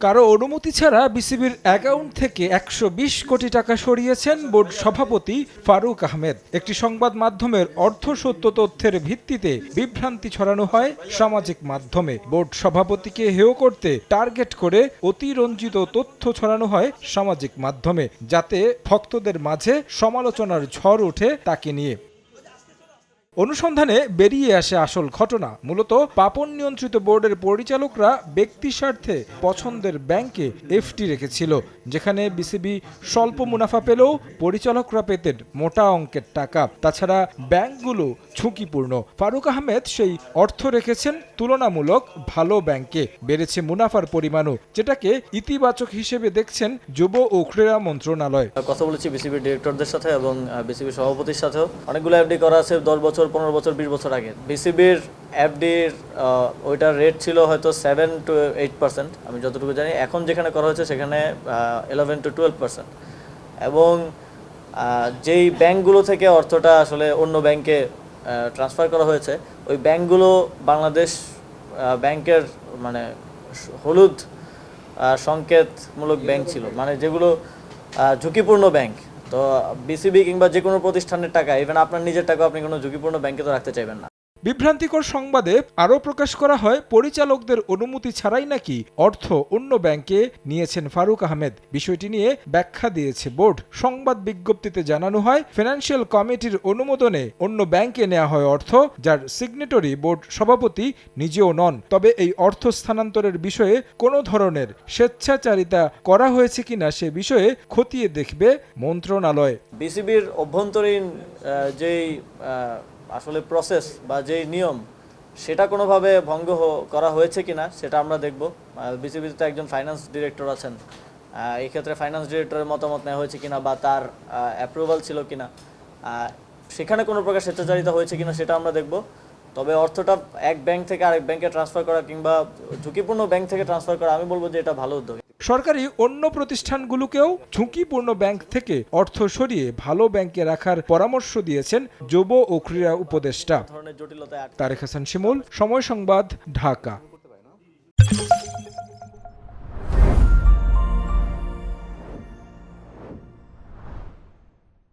কারও অনুমতি ছাড়া বিসিবির অ্যাকাউন্ট থেকে একশো বিশ কোটি টাকা সরিয়েছেন বোর্ড সভাপতি ফারুক আহমেদ। একটি সংবাদ মাধ্যমের অর্থ সত্য তথ্যের ভিত্তিতে বিভ্রান্তি ছড়ানো হয় সামাজিক মাধ্যমে। বোর্ড সভাপতিকে হেয় করতে টার্গেট করে অতিরঞ্জিত তথ্য ছড়ানো হয় সামাজিক মাধ্যমে, যাতে ভক্তদের মাঝে সমালোচনার ঝড় ওঠে তাকে নিয়ে। অনুসন্ধানে বেরিয়ে আসে আসল ঘটনা। মূলত পাপন নিয়ন্ত্রিত বোর্ডের পরিচালকরা ব্যক্তি স্বার্থে পছন্দের ব্যাংকে এফটি রেখেছিল, যেখানে বিসিবি স্বল্প মুনাফা পেলেও পরিচালকরা পেতেন মোটা অঙ্কের টাকা। তাছাড়া ব্যাংকগুলো ঝুঁকিপূর্ণ। ফারুক আহমেদ সেই অর্থ রেখেছেন তুলনামূলক ভালো ব্যাংকে। বেড়েছে মুনাফার পরিমাণও, যেটাকে ইতিবাচক হিসেবে দেখছেন যুব ও ক্রীড়া মন্ত্রণালয়। কথা বলেছি বিসিবির ডিরেক্টরদের সাথে এবং বিসিবি সভাপতির সাথেও। অনেকগুলো এফডি করা আছে দশ বছর পনেরো বছর, বিশ বছর আগে। বিসিবির এফডির ওইটার রেট ছিল হয়তো সেভেন টু এইট পার্সেন্ট আমি যতটুকু জানি। এখন যেখানে করা হয়েছে সেখানে ইলেভেন টু টুয়েলভ পার্সেন্ট এবং যেই ব্যাংকগুলো থেকে অর্থটা আসলে অন্য ব্যাংকে ট্রান্সফার করা হয়েছে, ওই ব্যাংকগুলো বাংলাদেশ ব্যাংকের মানে হলুদ সংকেতমূলক ব্যাংক ছিল। মানে যেগুলো ঝুঁকিপূর্ণ ব্যাংক। তো বিসিবি কিংবা যে কোনো প্রতিষ্ঠানের টাকা ইভেন আপনার নিজের টাকা আপনি কোনো ঝুঁকিপূর্ণ ব্যাংকে তো রাখতে চাইবেন না। বিভ্রান্তিকর সংবাদে আরও প্রকাশ করা হয়, পরিচালকদের অনুমতি ছাড়াই নাকি অর্থ অন্য ব্যাংকে নিয়েছেন ফারুক আহমেদ। বিষয়টি নিয়ে ব্যাখ্যা দিয়েছে বোর্ড। সংবাদ বিজ্ঞপ্তিতে জানানো হয়, ফিনান্সিয়াল কমিটির অনুমোদনে অন্য ব্যাংকে নেওয়া হয় অর্থ, যার সিগনেটরি বোর্ড সভাপতি নিজেও নন। তবে এই অর্থ স্থানান্তরের বিষয়ে কোনো ধরনের স্বেচ্ছাচারিতা করা হয়েছে কিনা সে বিষয়ে খতিয়ে দেখবে মন্ত্রণালয়। বিসিবির অভ্যন্তরীণ যেই আসলে প্রসেস বা যেই নিয়ম, সেটা কোনোভাবে ভঙ্গ করা হয়েছে কিনা, সেটা আমরা দেখব। বিসিবিতে একজন ফাইন্যান্স ডিরেক্টর আছেন। এই ক্ষেত্রে ফাইন্যান্স ডিরেক্টরের মতামত নেওয়া হয়েছে কিনা বা তার অ্যাপ্রুভাল ছিল কিনা। সেখানে কোনো প্রকার স্বেচ্ছাচারিতা হয়েছে কিনা, সেটা আমরা দেখব। তবে অর্থটা এক ব্যাংক থেকে আরেক ব্যাংকে ট্রান্সফার করা কিংবা ঝুঁকিপূর্ণ ব্যাংক থেকে ট্রান্সফার করা, আমি বলব যে এটা ভালো উদ্যোগ। সরকারি অন্য প্রতিষ্ঠানগুলোকেও ঝুঁকিপূর্ণ ব্যাংক থেকে অর্থ সরিয়ে ভালো ব্যাংকে রাখার পরামর্শ দিয়েছেন যুব ও ক্রীড়া উপদেষ্টা। তারেক হাসান শিমুল সময় সংবাদ ঢাকা।